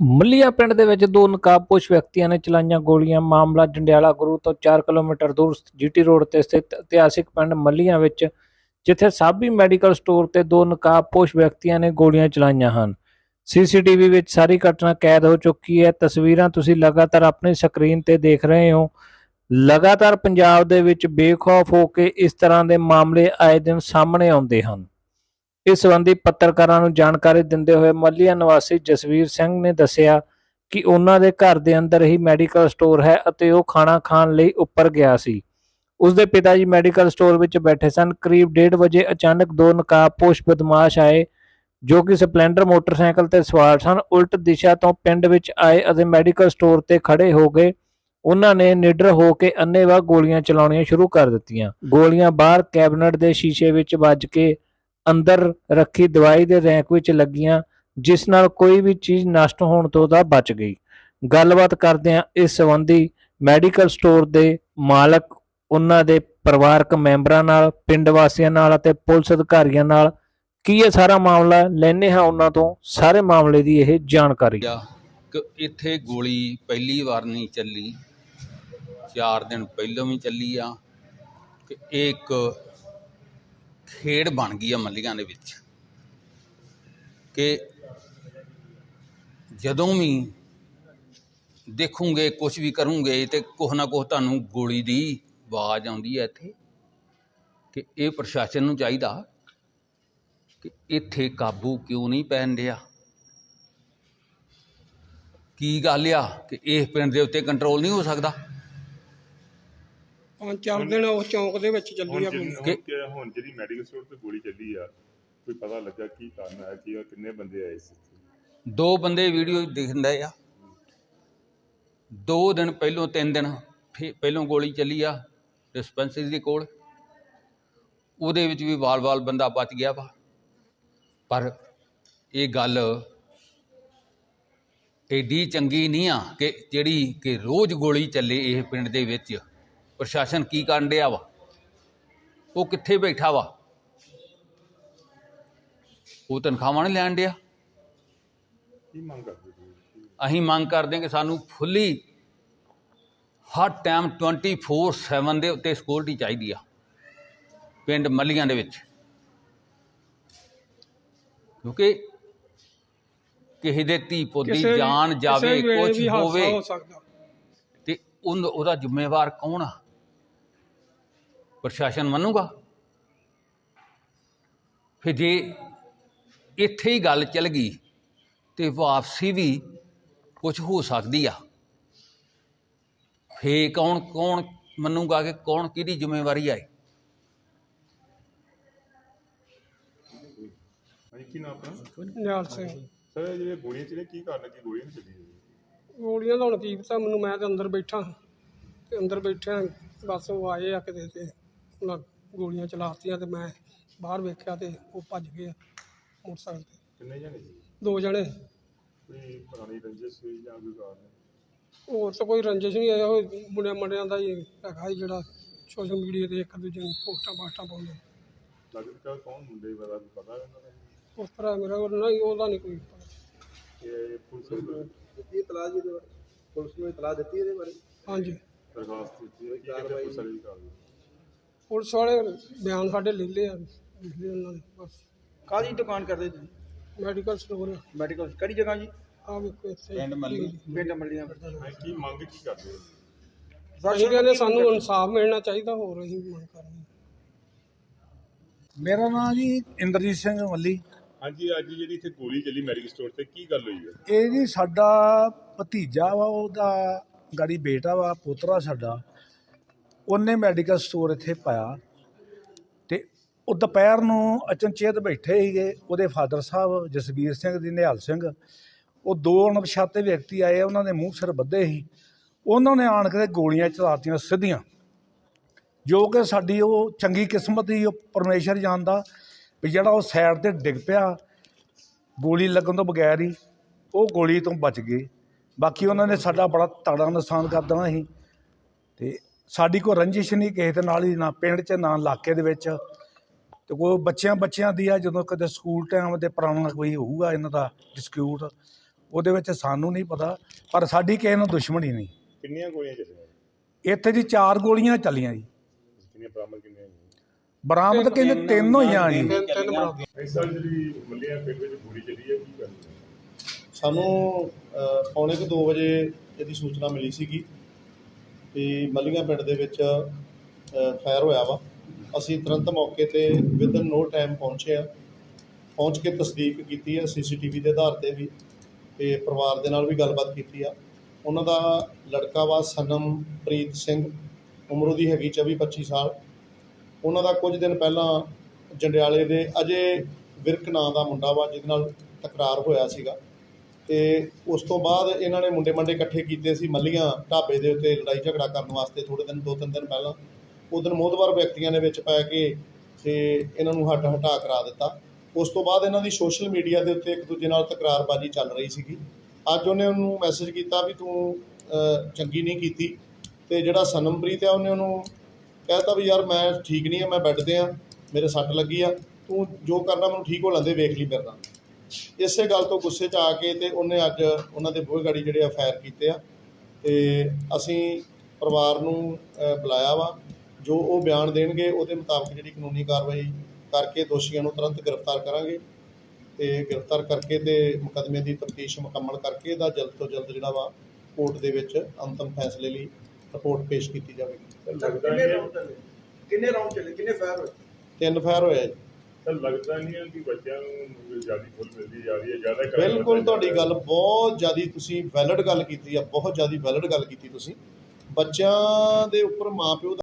ਮੱਲੀਆ ਪਿੰਡ ਦੇ ਵਿੱਚ ਦੋ ਨਕਾਬਪੋਸ਼ ਵਿਅਕਤੀਆਂ ਨੇ ਚਲਾਈਆਂ ਗੋਲੀਆਂ। ਮਾਮਲਾ ਜੰਡਿਆਲਾ ਗੁਰੂ ਤੋਂ 4 ਕਿਲੋਮੀਟਰ ਦੂਰ ਜੀਟੀ ਰੋਡ ਤੇ ਸਥਿਤ ਇਤਿਹਾਸਿਕ ਪਿੰਡ ਮੱਲੀਆਂ ਵਿੱਚ, ਜਿੱਥੇ ਸਾਬੀ ਮੈਡੀਕਲ ਸਟੋਰ ਤੇ ਦੋ ਨਕਾਬਪੋਸ਼ ਵਿਅਕਤੀਆਂ ਨੇ ਗੋਲੀਆਂ ਚਲਾਈਆਂ ਹਨ। ਸੀਸੀਟੀਵੀ ਵਿੱਚ ਸਾਰੀ ਘਟਨਾ ਕੈਦ ਹੋ ਚੁੱਕੀ ਹੈ। ਤਸਵੀਰਾਂ ਤੁਸੀਂ ਲਗਾਤਾਰ ਆਪਣੀ ਸਕਰੀਨ ਤੇ ਦੇਖ ਰਹੇ ਹੋ। ਲਗਾਤਾਰ ਪੰਜਾਬ ਦੇ ਵਿੱਚ ਬੇਖੌਫ ਹੋ ਕੇ ਇਸ ਤਰ੍ਹਾਂ ਦੇ ਮਾਮਲੇ ਆਏ ਦਿਨ ਸਾਹਮਣੇ ਆਉਂਦੇ ਹਨ। ਇਸ ਸੰਬੰਧੀ ਪੱਤਰਕਾਰਾਂ ਨੂੰ ਜਾਣਕਾਰੀ ਦਿੰਦੇ ਹੋਏ ਮੱਲੀਆ ਨਿਵਾਸੀ ਜਸਵੀਰ ਸਿੰਘ ਨੇ ਦੱਸਿਆ ਕਿ ਉਹਨਾਂ ਦੇ ਘਰ ਦੇ ਅੰਦਰ ਹੀ ਮੈਡੀਕਲ ਸਟੋਰ ਹੈ ਅਤੇ ਉਹ ਖਾਣਾ ਖਾਣ ਲਈ ਉੱਪਰ ਗਿਆ ਸੀ। ਉਸ ਦੇ ਪਿਤਾ ਜੀ ਮੈਡੀਕਲ ਸਟੋਰ ਵਿੱਚ ਬੈਠੇ ਸਨ। ਕਰੀਬ 1:30 ਵਜੇ ਅਚਾਨਕ ਦੋ ਨਕਾਬਪੋਸ਼ ਬਦਮਾਸ਼ ਆਏ, ਜੋ ਕਿ ਸਪਲੈਂਡਰ ਮੋਟਰਸਾਈਕਲ ਤੇ ਸਵਾਰ ਸਨ। ਉਲਟ ਦਿਸ਼ਾ ਤੋਂ ਪਿੰਡ ਵਿੱਚ ਆਏ ਅਤੇ ਮੈਡੀਕਲ ਸਟੋਰ ਤੇ ਖੜੇ ਹੋ ਗਏ। ਉਹਨਾਂ ਨੇ ਨਿਡਰ ਹੋ ਕੇ ਅੰਨ੍ਹੇਵਾਹ ਗੋਲੀਆਂ ਚਲਾਉਣੀਆਂ ਸ਼ੁਰੂ ਕਰ ਦਿੱਤੀਆਂ। ਗੋਲੀਆਂ ਬਾਹਰ ਕੈਬਨਟ ਦੇ ਸ਼ੀਸ਼ੇ ਵਿੱਚ ਵੱਜ ਕੇ ਅੰਦਰ ਰੱਖੀ ਦਵਾਈ ਦੇ ਰੈਂਕ ਵਿੱਚ ਲੱਗੀਆਂ, ਜਿਸ ਨਾਲ ਕੋਈ ਵੀ ਚੀਜ਼ ਨਸ਼ਟ ਹੋਣ ਤੋਂ ਤਾਂ ਬਚ ਗਈ। ਗੱਲਬਾਤ ਕਰਦਿਆਂ ਇਸ ਸੰਬੰਧੀ ਮੈਡੀਕਲ ਸਟੋਰ ਦੇ ਮਾਲਕ, ਉਹਨਾਂ ਦੇ ਪਰਿਵਾਰਕ ਮੈਂਬਰਾਂ ਨਾਲ, ਪਿੰਡ ਵਾਸੀਆਂ ਨਾਲ ਅਤੇ ਪੁਲਿਸ ਅਧਿਕਾਰੀਆਂ ਨਾਲ। ਕੀ ਇਹ ਸਾਰਾ ਮਾਮਲਾ ਲੈਣੇ ਹਾਂ ਉਹਨਾਂ ਤੋਂ? ਸਾਰੇ ਮਾਮਲੇ ਦੀ ਇਹ ਜਾਣਕਾਰੀ। ਕਿ, ਇੱਥੇ ਗੋਲੀ ਪਹਿਲੀ ਵਾਰ ਨਹੀਂ ਚੱਲੀ। ਚਾਰ ਦਿਨ ਪਹਿਲਾਂ ਵੀ ਚੱਲੀ ਆ। ਕਿ ਇਹ ਇੱਕ ਖੇਡ ਬਣ ਗਈ ਆ ਮੱਲੀਆਂ ਦੇ ਵਿੱਚ। ਕਿ ਜਦੋਂ ਵੀ ਦੇਖੂਗੇ ਕੁਝ ਵੀ ਕਰੂੰਗੇ ਤੇ ਕੁਛ ਨਾ ਕੁਛ ਤੁਹਾਨੂੰ ਗੋਲੀ ਦੀ ਆਵਾਜ਼ ਆਉਂਦੀ ਹੈ ਇੱਥੇ ਕਿ ਇਹ ਪ੍ਰਸ਼ਾਸਨ ਨੂੰ ਚਾਹੀਦਾ ਕਿ ਇੱਥੇ ਕਾਬੂ ਕਿਉਂ ਨਹੀਂ ਪੈਣ ਡਿਆ। ਕੀ ਗੱਲ ਆ ਕਿ ਇਸ ਪਿੰਡ ਦੇ ਉੱਤੇ ਕੰਟਰੋਲ ਨਹੀਂ ਹੋ ਸਕਦਾ? ਪੰਜ ਚਾਰ ਦਿਨ ਉਸ ਚੌਂਕ ਦੇ ਵਿੱਚ ਚੱਲੀ ਆ ਹੁਣ ਜਿਹੜੀ- ਹੁਣ ਕਿ- ਹੁਣ ਜਿਹੜੀ ਮੈਡੀਕਲ ਸਟੋਰ ਤੇ ਗੋਲੀ ਚੱਲੀ ਆ ਕੋਈ ਪਤਾ ਲੱਗਾ ਕੀ ਕਾਰਨ ਹੈ ਕੀ ਕਿੰਨੇ ਬੰਦੇ ਆਏ ਸੀ ਦੋ ਬੰਦੇ ਵੀਡੀਓ ਦਿਖਦੇ ਆ। ਦੋ ਦਿਨ ਪਹਿਲੋਂ ਤਿੰਨ ਦਿਨ ਫਿਰ ਪਹਿਲੋਂ ਗੋਲੀ ਚੱਲੀ ਆ ਡਿਸਪੈਂਸਰੀ ਦੇ ਕੋਲ। ਉਹਦੇ ਵਿੱਚ ਵੀ ਵਾਲ-ਵਾਲ ਬੰਦਾ ਬਚ ਗਿਆ ਵਾ। ਪਰ ਇਹ ਗੱਲ ਏਡੀ ਚੰਗੀ ਨਹੀਂ ਆ ਕਿ ਜਿਹੜੀ ਕਿ ਰੋਜ਼ ਗੋਲੀ ਚੱਲੇ ਇਹ ਪਿੰਡ ਦੇ ਵਿੱਚ। ਪ੍ਰਸ਼ਾਸਨ ਕੀ ਕਰਨ ਡਿਆ ਵਾ? ਉਹ ਕਿੱਥੇ ਬੈਠਾ ਵਾ? ਉਹ ਤਨਖਾਹਾਂ ਨਹੀਂ ਲੈਣ ਡਿਆ? ਕੀ ਮੰਗ ਕਰਦੇ ਅਸੀਂ ਮੰਗ ਕਰਦੇ ਹਾਂ ਕਿ ਸਾਨੂੰ ਫੁੱਲੀ ਹਰ ਟਾਈਮ 24/7 ਦੇ ਉੱਤੇ ਸਿਕਿਉਰਿਟੀ ਚਾਹੀਦੀ ਆ ਪਿੰਡ ਮੱਲੀਆਂ ਦੇ ਵਿੱਚ। ਕਿਉਂਕਿ ਕਿਸੇ ਦੇ ਧੀ ਪੁੱਤ ਦੀ ਕਿਸੇ ਵੀ- ਜਾਨ ਜਾਵੇ ਕੁਝ ਹੋਵੇ ਤੇ ਉਹਦਾ ਜ਼ਿੰਮੇਵਾਰ ਕੌਣ ਆ? ਪ੍ਰਸ਼ਾਸਨ ਮੰਨੂਗਾ? ਫਿਰ ਜੇ ਇੱਥੇ ਹੀ ਗੱਲ ਚੱਲ ਗਈ ਤੇ ਵਾਪਸੀ ਵੀ ਕੁਝ ਹੋ ਸਕਦੀ ਆ। ਫੇ ਕੌਣ ਕੌਣ ਮੰਨੂਗਾ ਕਿ ਕੌਣ ਕਿਹਦੀ ਜ਼ਿੰਮੇਵਾਰੀ ਹੈ ਹਾਂਜੀ ਕੀ ਨਾਮ ਆਪਣਾ? ਨਿਹਾਲ ਸਿੰਘ। ਸਰ ਇਹ ਜਿਹੜੇ ਗੋਲੀਆਂ ਚੱਲੀਆਂ ਕੀ ਕਾਰਨ ਹੈ ਕਿ ਗੋਲੀਆਂ ਨਹੀਂ ਚੱਲੀਆਂ ਗੋਲੀਆਂ ਦਾ ਹੁਣ ਕੀ ਪਤਾ ਮੈਨੂੰ ਮੈਂ ਤੇ ਅੰਦਰ ਬੈਠਾ ਤੇ ਅੰਦਰ ਬੈਠਿਆ ਬਸ ਉਹ ਆਏ ਆ ਕਿਤੇ ਤੇ। ਉਹਨਾਂ ਗੋਲੀਆਂ ਚਲਾਤੀਆਂ ਤੇ ਮੈਂ ਬਾਹਰ ਵੇਖਿਆ ਤੇ ਉਹ ਭੱਜ ਗਏ ਆ ਮੋਟਰਸਾਈਕਲ ਤੇ। ਕਿੰਨੇ ਜਣੇ ਸੀ? ਦੋ ਜਣੇ। ਕੋਈ ਪੁਰਾਣੀ ਰੰਜਿਸ਼ ਸੀ ਜਾਂ ਕੋਈ ਕਾਰਨ? ਹੋਰ ਤਾਂ ਕੋਈ ਰੰਜਿਸ਼ ਨਹੀਂ ਆਇਆ ਉਹ ਮੁੰਡਿਆਂ ਮੁੰਡਿਆਂ ਦਾ ਹੀ ਹੈਗਾ ਸੀ ਜਿਹੜਾ ਸੋਸ਼ਲ ਮੀਡੀਆ ਤੇ ਇੱਕ ਦੂਜੇ ਨੂੰ ਪੋਸਟਾਂ ਪਾਸਟਾਂ ਪਾਉਂਦੇ ਲੱਗਦਾ ਕੌਣ ਮੁੰਡੇ ਬਾਰੇ ਪਤਾ ਉਹਨਾਂ ਦਾ? ਉਸ ਤਰ੍ਹਾਂ ਮੇਰਾ ਉਹ ਨਹੀਂ ਉਹਦਾ ਨਹੀਂ ਕੋਈ ਪਤਾ। ਇਹ ਪੁਲਿਸ ਨੂੰ ਦਿੱਤੀ ਇਤਲਾਹ ਜੀ ਇਹਦੇ ਬਾਰੇ ਪੁਲਿਸ ਨੂੰ ਇਤਲਾਹ ਦਿੱਤੀ ਇਹਦੇ ਬਾਰੇ? ਹਾਂਜੀ। ਦਰਖਾਸਤ ਦਿੱਤੀ ਹੈ ਕੀ ਕਹਿੰਦੇ ਪੁਲਿਸ ਦੀ ਕਾਰਵਾਈ? ਪੁਲਿਸ ਵਾਲੇ ਬਿਆਨ ਸਾਡੇ ਲੈ ਲਏ ਆ ਲਿਖ ਲਏ ਉਹਨਾਂ ਨੇ ਬਸ। ਕਾਹਦੀ ਦੁਕਾਨ ਕਰਦੇ ਤੁਸੀਂ? ਮੈਡੀਕਲ ਸਟੋਰ ਮੈਡੀਕਲ ਕਿਹੜੀ ਜਗ੍ਹਾ ਜੀ? ਆ ਵੇਖੋ ਇੱਥੇ। ਪਿੰਡ ਮੱਲੀ। ਪਿੰਡ ਮੰਡੀਆਂ ਹਾਂ, ਕੀ ਮੰਗ ਕੀ ਕਰਦੇ ਹੋ? ਅਸੀਂ ਕਹਿੰਦੇ ਸਾਨੂੰ ਇਨਸਾਫ ਮਿਲਣਾ ਚਾਹੀਦਾ ਹੋਰ ਅਸੀਂ ਮੰਗ ਕਰਨੀ ਮੇਰਾ ਨਾਮ ਜੀ ਇੰਦਰਜੀਤ ਸਿੰਘ ਮੱਲੀ। ਹਾਂਜੀ ਅੱਜ ਜਿਹੜੀ ਇੱਥੇ ਗੋਲੀ ਚੱਲੀ ਮੈਡੀਕਲ ਸਟੋਰ ਤੇ ਕੀ ਗੱਲ ਹੋਈ ਹੈ? ਇਹ ਜੀ ਸਾਡਾ ਭਤੀਜਾ ਵਾ ਉਹਦਾ ਗਾੜੀ ਬੇਟਾ ਵਾ ਪੋਤਰਾ ਸਾਡਾ। ਉਹਨੇ ਮੈਡੀਕਲ ਸਟੋਰ ਇੱਥੇ ਪਾਇਆ ਅਤੇ ਉਹ ਦੁਪਹਿਰ ਨੂੰ ਅਚਨਚੇਤ ਬੈਠੇ ਸੀਗੇ, ਉਹਦੇ ਫਾਦਰ ਸਾਹਿਬ ਜਸਬੀਰ ਸਿੰਘ ਦੀ ਨਿਹਾਲ ਸਿੰਘ। ਉਹ ਦੋ ਅਣਪਛਾਤੇ ਵਿਅਕਤੀ ਆਏ, ਉਹਨਾਂ ਦੇ ਮੂੰਹ ਸਿਰ ਬੱਧੇ ਸੀ। ਉਹਨਾਂ ਨੇ ਆਣ ਕੇ ਗੋਲੀਆਂ ਚਲਾਤੀਆਂ ਸਿੱਧੀਆਂ, ਜੋ ਕਿ ਸਾਡੀ ਉਹ ਚੰਗੀ ਕਿਸਮਤ ਹੀ ਉਹ ਪਰਮੇਸ਼ਰ ਜਾਣਦਾ ਵੀ ਜਿਹੜਾ ਉਹ ਸਾਈਡ ਤੇ ਡਿੱਗ ਪਿਆ, ਗੋਲੀ ਲੱਗਣ ਤੋਂ ਬਗੈਰ ਹੀ ਉਹ ਗੋਲੀ ਤੋਂ ਬਚ ਗਏ। ਬਾਕੀ ਉਹਨਾਂ ਨੇ ਸਾਡਾ ਬੜਾ ਤੜਾ ਨੁਕਸਾਨ ਕਰ ਦੇਣਾ ਸੀ। ਤੇ ਸਾਡੀ ਕੋਈ ਰੰਜਿਸ਼ ਨਹੀਂ ਕਿਸੇ ਦੇ ਨਾਲ ਹੀ ਨਾ ਪਿੰਡ 'ਚ ਨਾ ਇਲਾਕੇ ਦੇ ਵਿੱਚ। ਤੇ ਕੋਈ ਬੱਚਿਆਂ ਬੱਚਿਆਂ ਦੀ ਆ ਜਦੋਂ ਕਦੇ ਸਕੂਲ ਟਾਈਮ ਤੇ ਪੁਰਾਣਾ ਕੋਈ ਹੋਊਗਾ ਇਹਨਾਂ ਦਾ ਡਿਸਕਿਊਟ ਉਹਦੇ ਵਿੱਚ ਸਾਨੂੰ ਨਹੀਂ ਪਤਾ ਪਰ ਸਾਡੀ ਕਿਸੇ ਨਾਲ ਦੁਸ਼ਮਣੀ ਨਹੀਂ। ਕਿੰਨੀਆਂ ਗੋਲੀਆਂ ਚੱਲੀਆਂ? ਇੱਥੇ ਜੀ ਚਾਰ ਗੋਲੀਆਂ ਚੱਲੀਆਂ ਜੀ। ਕਿੰਨੀਆਂ ਬਰਾਮਦ ਕਿੰਨੀਆਂ ਬਰਾਮਦ ਕਹਿੰਦੇ ਤਿੰਨ ਹੋਈਆਂ ਜੀ। ਤਿੰਨ ਤਿੰਨ ਬਰਾਬਰ ਇਸ ਸਾਲ ਜਿਹੜੀ ਮੱਲੀਆਂ ਪਿੰਡ ਵਿੱਚ ਗੋਲੀ ਚੱਲੀ ਹੈ ਕੀ ਗੱਲ ਹੈ? ਸਾਨੂੰ ਪੌਣੇ ਕੁ 2 ਵਜੇ ਇਹਦੀ ਸੂਚਨਾ ਮਿਲੀ ਸੀਗੀ। ਵੀ ਮੱਲੀਆਂ ਪਿੰਡ ਦੇ ਵਿੱਚ ਫਾਇਰ ਹੋਇਆ ਵਾ। ਅਸੀਂ ਤੁਰੰਤ ਮੌਕੇ ਤੇ ਵਿਦਨ ਨੋ ਟਾਈਮ ਪਹੁੰਚੇ ਆ। ਪਹੁੰਚ ਕੇ ਤਸਦੀਕ ਕੀਤੀ ਹੈ ਸੀਸੀਟੀਵੀ ਦੇ ਆਧਾਰ ਤੇ ਵੀ ਤੇ ਪਰਿਵਾਰ ਦੇ ਨਾਲ ਵੀ ਗੱਲਬਾਤ ਕੀਤੀ ਆ। ਉਹਨਾਂ ਦਾ ਲੜਕਾ ਵਾ ਸਨਮਪ੍ਰੀਤ ਸਿੰਘ, ਉਮਰ ਉਹਦੀ ਹੈਗੀ 24 25 ਸਾਲ। ਉਹਨਾਂ ਦਾ ਕੁਝ ਦਿਨ ਪਹਿਲਾਂ ਜੰਡਿਆਲੇ ਦੇ ਅਜੇ ਵਿਰਕ ਨਾਂ ਦਾ ਮੁੰਡਾ ਵਾ, ਜਿਹਦੇ ਨਾਲ ਤਕਰਾਰ ਹੋਇਆ ਸੀਗਾ। ਅਤੇ ਉਸ ਤੋਂ ਬਾਅਦ ਇਹਨਾਂ ਨੇ ਮੁੰਡੇ ਮੰਡੇ ਇਕੱਠੇ ਕੀਤੇ ਸੀ ਮੱਲੀਆਂ ਢਾਬੇ ਦੇ ਉੱਤੇ ਲੜਾਈ ਝਗੜਾ ਕਰਨ ਵਾਸਤੇ ਥੋੜ੍ਹੇ ਦਿਨ, ਦੋ ਤਿੰਨ ਦਿਨ ਪਹਿਲਾਂ। ਉਹ ਦਿਨ ਮੋਦਵਾਰ ਵਿਅਕਤੀਆਂ ਨੇ ਵਿੱਚ ਪੈ ਕੇ ਅਤੇ ਇਹਨਾਂ ਨੂੰ ਹੱਟ ਹਟਾ ਕਰਾ ਦਿੱਤਾ। ਉਸ ਤੋਂ ਬਾਅਦ ਇਹਨਾਂ ਦੀ ਸੋਸ਼ਲ ਮੀਡੀਆ ਦੇ ਉੱਤੇ ਇੱਕ ਦੂਜੇ ਨਾਲ ਤਕਰਾਰਬਾਜ਼ੀ ਚੱਲ ਰਹੀ ਸੀਗੀ। ਅੱਜ ਉਹਨੇ ਉਹਨੂੰ ਮੈਸੇਜ ਕੀਤਾ ਵੀ ਤੂੰ ਚੰਗੀ ਨਹੀਂ ਕੀਤੀ ਤੇ ਜਿਹੜਾ ਸਨਮਪ੍ਰੀਤ ਆ ਉਹਨੇ ਉਹਨੂੰ ਕਹਿਤਾ ਵੀ ਯਾਰ ਮੈਂ ਠੀਕ ਨਹੀਂ ਆ, ਮੈਂ ਬੈੱਡ ਤੇ ਆ, ਮੇਰੇ ਸੱਟ ਲੱਗੀ ਆ, ਤੂੰ ਜੋ ਕਰਨਾ ਮੈਨੂੰ ਠੀਕ ਹੋ ਲੈਂਦੇ, ਵੇਖ ਲਈ ਮੇਰੇ ਇਸੇ ਗੱਲ ਤੋਂ ਗੁੱਸੇ 'ਚ ਆ ਕੇ ਤੇ ਉਹਨੇ ਅੱਜ ਉਹਨਾਂ ਦੇ ਬੂਹੇ ਗਾੜੀ ਜਿਹੜੇ ਆ ਫਾਇਰ ਕੀਤੇ ਆ। ਤੇ ਅਸੀਂ ਪਰਿਵਾਰ ਨੂੰ ਬੁਲਾਇਆ ਵਾ। ਜੋ ਉਹ ਬਿਆਨ ਦੇਣਗੇ ਉਹਦੇ ਮੁਤਾਬਕ ਜਿਹੜੀ ਕਾਨੂੰਨੀ ਕਾਰਵਾਈ ਕਰਕੇ ਦੋਸ਼ੀਆਂ ਨੂੰ ਤੁਰੰਤ ਗ੍ਰਿਫਤਾਰ ਕਰਾਂਗੇ। ਤੇ ਗ੍ਰਿਫਤਾਰ ਕਰਕੇ ਤੇ ਮੁਕੱਦਮੇ ਦੀ ਤਫਤੀਸ਼ ਮੁਕੰਮਲ ਕਰਕੇ ਇਹਦਾ ਜਲਦ ਤੋਂ ਜਲਦ ਜਿਹੜਾ ਵਾ ਕੋਰਟ ਦੇ ਵਿੱਚ ਅੰਤਮ ਫੈਸਲੇ ਲਈ ਰਿਪੋਰਟ ਪੇਸ਼ ਕੀਤੀ ਜਾਵੇਗੀ। ਕਿੰਨੇ ਰਾਉਂਡ ਚੱਲੇ? ਕਿੰਨੇ ਫਾਇਰ ਹੋਏ? ਤਿੰਨ ਫਾਇਰ ਹੋਇਆ ਜੀ। ਲੱਗਦਾ ਨਹੀਂ ਹੈ ਕਿ ਬੱਚਿਆਂ ਨੂੰ ਜ਼ਿਆਦਾ ਖੁੱਲ ਮਿਲਦੀ ਜਾ ਰਹੀ ਹੈ ਜ਼ਿਆਦਾ crime ਬਿਲਕੁਲ ਤੁਹਾਡੀ ਗੱਲ ਬਹੁਤ ਜ਼ਿਆਦੀ ਤੁਸੀਂ ਵੈਲਿਡ ਗੱਲ ਕੀਤੀ ਆ ਬਹੁਤ ਜ਼ਿਆਦੀ ਵੈਲਿਡ ਗੱਲ ਕੀਤੀ ਤੁਸੀਂ। ਬੱਚਿਆਂ ਦੇ ਉੱਪਰ ਮਾਪਿਓ